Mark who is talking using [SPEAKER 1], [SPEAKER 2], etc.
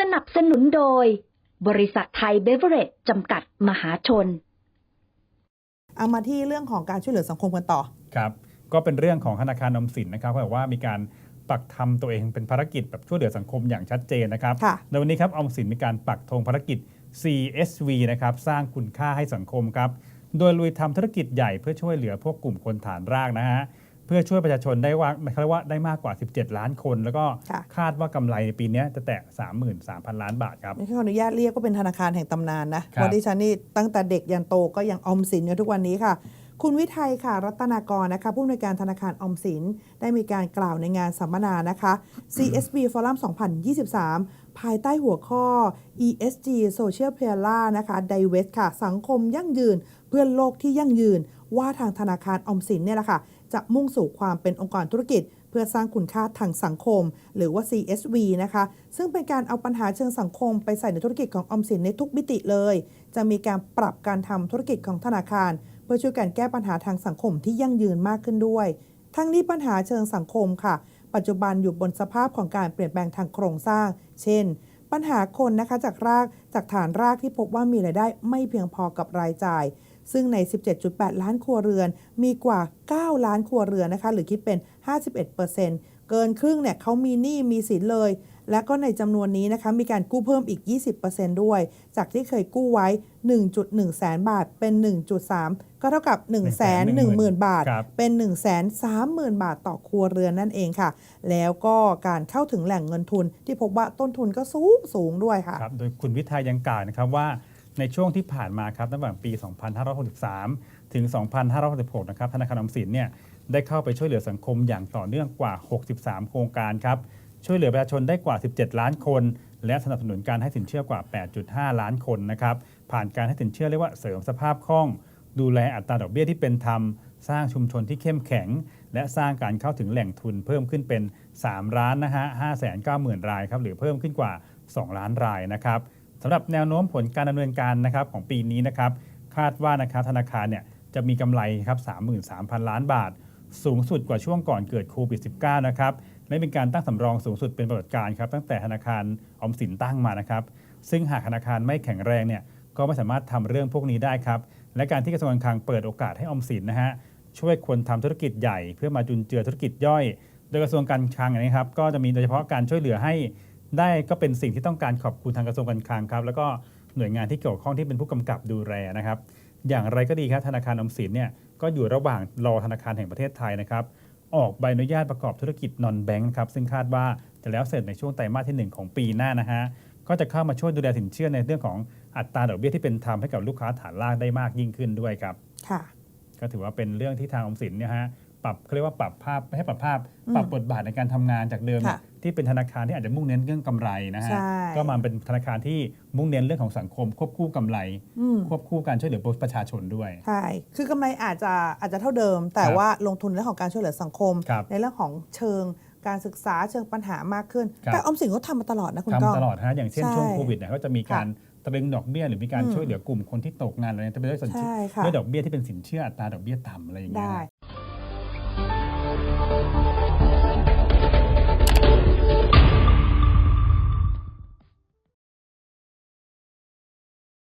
[SPEAKER 1] สนับสนุนโดย บริษัทไทยเบเวอเรจจำกัดมหาชน
[SPEAKER 2] เอามาที่เรื่องของการช่วยเหลือสังคมกันต่อ
[SPEAKER 3] ครับ ก็เป็นเรื่องของธนาคารออมสินนะครับเขาบอกว่ามีการปักทำตัวเองเป็นภารกิจแบบช่วยเหลือสังคมอย่างชัดเจนนะครับ
[SPEAKER 2] ค่ะ
[SPEAKER 3] ในวันนี้ครับออมสินมีการปักธงภารกิจ CSV นะครับสร้างคุณค่าให้สังคมครับ โดยลุยทำธุรกิจใหญ่เพื่อช่วยเหลือพวกกลุ่มคนฐานรากนะฮะเพื่อช่วยประชาชนได้ว่าเขาเรียกว่าได้มากกว่า 17 ล้านคน แล้วก็
[SPEAKER 2] ค่ะ
[SPEAKER 3] คาดว่ากำไรในปีนี้จะแตะ 33,000 ล้านบาทครับ
[SPEAKER 2] นี่ขออนุญาตเรียกก็เป็นธนาคารแห่งตำนานนะครับวันที่ฉันนี่ตั้งแต่เด็กยันโตก็ยังออมสินอยู่ทุกวันนี้ค่ะ คุณวิทัยค่ะ รัตนากรนะคะผู้อำนวยการธนาคารออมสิน ได้มีการกล่าวในงานสัมมนานะคะ CSB Forum 2023 ภายใต้หัวข้อ ESG Social Pillar นะคะ Divest ค่ะ สังคมยั่งยืน เพื่อโลกที่ยั่งยืน ว่าทางธนาคารออมสินเนี่ยแหละค่ะ จะมุ่งสู่ความเป็นองค์กรธุรกิจ เพื่อสร้างคุณค่าทางสังคม หรือว่า CSV นะคะ ซึ่งเป็นการเอาปัญหาเชิงสังคม ไปใส่ในธุรกิจของออมสินในทุกมิติเลย จะมีการปรับการทำธุรกิจของธนาคาร เพื่อช่วยกันแก้ปัญหาทางสังคมที่ยั่งยืนมากขึ้นด้วย ทั้งนี้ปัญหาเชิงสังคมค่ะ ปัจจุบันอยู่บนสภาพของการเปลี่ยนแปลงทางโครงสร้าง เช่น ปัญหาคนนะคะจากรากจากฐานรากที่พบว่ามีรายได้ไม่เพียงพอกับรายจ่าย ซึ่งใน 17.8 ล้านครัวเรือน มีกว่า 9 ล้านครัวเรือนนะคะ หรือคิดเป็น 51%เกินครึ่งเนี่ยเขามีหนี้มีสินเลย และก็ในจำนวนนี้นะคะมีการกู้เพิ่มอีก 20%ด้วย จากที่เคยกู้ไว้ 1.1 แสนบาทเป็น 1.3 ก็เท่ากับ 1 1 0 0 0 0 บาท
[SPEAKER 3] ครับ
[SPEAKER 2] เป็น 1 3 0 0 0 0 บาทต่อครัวเรือนนั่นเองค่ะ แล้วก็การเข้าถึงแหล่งเงินทุนที่พบว่าต้นทุนก็สูงสูงด้วยค่ะ
[SPEAKER 3] ครับโดยคุณวิทัยยังกล่าวนะครับว่าในช่วงที่ผ่านมาครับตั้งแต่ปี 2563 ถึง 2566 นะครับธนาคารออมสินเนี่ยได้เข้าไปช่วยเหลือสังคมอย่างต่อเนื่องกว่า 63 โครงการครับ ช่วยเหลือประชาชนได้กว่า 17 ล้านคน และสนับสนุนการให้สินเชื่อกว่า 8.5 ล้านคนนะครับผ่านการให้สินเชื่อเรียกว่าเสริมสภาพคล่อง ดูแลอัตราดอกเบี้ยที่เป็นธรรม สร้างชุมชนที่เข้มแข็ง และสร้างการเข้าถึงแหล่งทุนเพิ่มขึ้นเป็น 3 ล้านนะฮะ590,000 รายครับหรือเพิ่มขึ้นกว่า 2 ล้านรายนะครับสำหรับแนวโน้มผลการดำเนินการนะครับของปีนี้นะครับคาดว่านะครับธนาคารเนี่ยจะมีกำไรครับ 33,000 ล้านบาท สูงสุดกว่าช่วงก่อนเกิดโควิด -19 นะครับ และเป็นการตั้งสำรองสูงสุดเป็นประวัติการครับตั้งแต่ธนาคารออมสินตั้งมานะครับ ซึ่งหากธนาคารไม่แข็งแรงเนี่ยก็ไม่สามารถทำเรื่องพวกนี้ได้ครับ และการที่กระทรวงการคลังเปิดโอกาสให้ออมสินนะฮะช่วยคนทำธุรกิจใหญ่ เพื่อมาจุนเจือธุรกิจย่อย โดยกระทรวงการคลังนะครับ ก็จะมีโดยเฉพาะการช่วยเหลือให้ได้ก็เป็นสิ่งที่ต้องการขอบคุณทางกระทรวงการคลังครับแล้วก็หน่วยงานที่เกี่ยวข้องที่เป็นผู้กำกับดูแลนะครับ อย่างไรก็ดีครับธนาคารออมสินเนี่ยก็อยู่ระหว่างรอธนาคารแห่งประเทศไทยนะครับ ออกใบอนุญาตประกอบธุรกิจนอนแบงค์ครับซึ่งคาดว่าจะแล้วเสร็จในช่วงไตรมาสที่ 1 ของปีหน้านะฮะก็จะเข้ามาช่วยดูแลสินเชื่อในเรื่องของอัตราดอกเบี้ยที่เป็นธรรมให้กับลูกค้าฐานรากได้มากยิ่งขึ้นด้วยครับ
[SPEAKER 2] ค่ะ
[SPEAKER 3] ก็ถือว่าเป็นเรื่องที่ทางออมสินเนี่ยฮะ ปรับเขาเรียกว่าปรับภาพไม่ให้ปรับภาพ
[SPEAKER 2] อืม
[SPEAKER 3] ปรับบทบาทในการทำงานจากเดิม
[SPEAKER 2] ค่ะ
[SPEAKER 3] ที่เป็นธนาคารที่อาจจะมุ่งเน้นเรื่องกำไรนะฮะ
[SPEAKER 2] ใช่
[SPEAKER 3] ก็มาเป็นธนาคารที่มุ่งเน้นเรื่องของสังคม ควบคู่กำไร
[SPEAKER 2] อืม
[SPEAKER 3] ควบคู่การช่วยเหลือประชาชนด้วย
[SPEAKER 2] ใช่ คือกำไรอาจจะอาจจะเท่าเดิม แต่
[SPEAKER 3] ครับ
[SPEAKER 2] ว่าลงทุนในเรื่องของการช่วยเหลือสังคม
[SPEAKER 3] ครับ
[SPEAKER 2] ในเรื่องของเชิงการศึกษาเชิงปัญหามากขึ้น
[SPEAKER 3] ครับ
[SPEAKER 2] แต่ออมสินก็ทำมาตลอดนะคุณก้อง
[SPEAKER 3] ทำตลอดฮะอย่างเช่น
[SPEAKER 2] ใช่
[SPEAKER 3] ช่วงโควิดเนี่ยก็จะมีการตรึงดอกเบี้ยหรือมีการ
[SPEAKER 2] อืม
[SPEAKER 3] ช่วยเหลือกลุ่มคนที่ตกงานอะไรเนี่ยจะเป็นด้วยสินเชื่อ
[SPEAKER 2] ใช่ค่ะ
[SPEAKER 3] ด้วยดอกเบี้ยที่เป็นสินเชื่ออัตราดอกเบี้ยต่ำอะไรอย่างเงี้ย
[SPEAKER 2] ได้
[SPEAKER 3] Thank you.